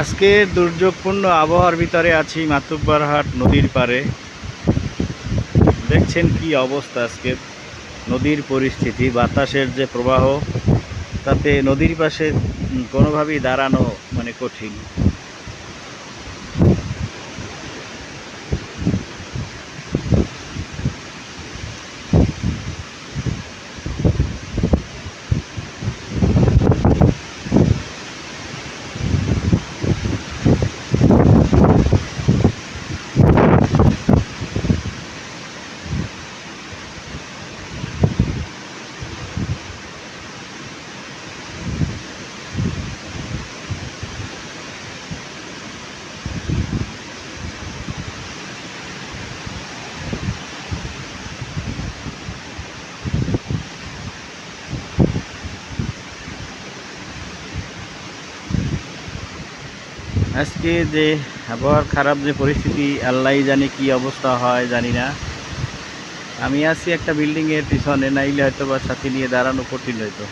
আজকে দুর্যোগপূর্ণ আবহাওয়ার ভিতরে আছি, মাতুব্বারহাট নদীর পারে দেখছেন কি অবস্থা আজকে? নদীর পরিস্থিতি, বাতাসের যে প্রবাহ, তাতে নদীর পাশে কোনোভাবেই দাঁড়ানো মানে কঠিন। আজকে যে আবহাওয়ার খারাপ যে পরিস্থিতি আল্লাহ জানি কি অবস্থা হয়, জানি না। আমি আছি একটা বিল্ডিংয়ের পিছনে, নাইলে হয়তো বা সাথী নিয়ে দাঁড়ানো কঠিন হয়তো